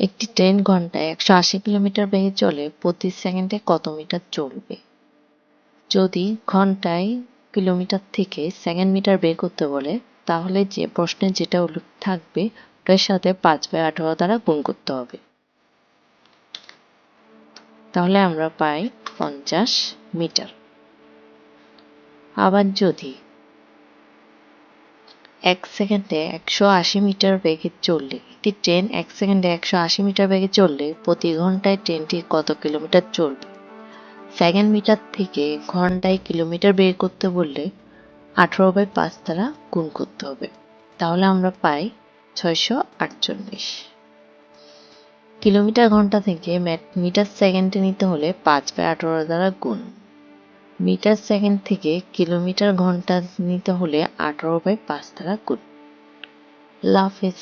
একটি ট্রেন ঘন্টায় একশো আশি কিলোমিটার বেগে চলে প্রতি সেকেন্ডে কত মিটার চলবে? যদি ঘন্টায় কিলোমিটার থেকে সেকেন্ড মিটার বের করতে বলে, তাহলে যে প্রশ্নে যেটা উল্লেখ থাকবে, ওটার সাথে পাঁচ বাই আঠারো দ্বারা গুণ করতে হবে। তাহলে আমরা পাই পঞ্চাশ মিটার। আবার যদি এক সেকেন্ডে একশো আশি মিটার বেগে চললে একটি ট্রেন এক সেকেন্ডে একশো আশি মিটার বেগে চললে প্রতি ঘন্টায় ট্রেনটি কত কিলোমিটার চলবে? সেকেন্ড মিটার থেকে ঘন্টায় কিলোমিটার বের করতে বললে আঠারো বাই পাঁচ দ্বারা গুণ করতে হবে। তাহলে আমরা পাই ছয়শো আটচল্লিশ। কিলোমিটার ঘণ্টা থেকে মিটার সেকেন্ডে নিতে হলে পাঁচ বাই আঠারো দ্বারা গুণ। মিটার সেকেন্ড থেকে কিলোমিটার ঘণ্টা নিতে হলে আঠারো বাই পাঁচ দ্বারা গুণ। লাফেজ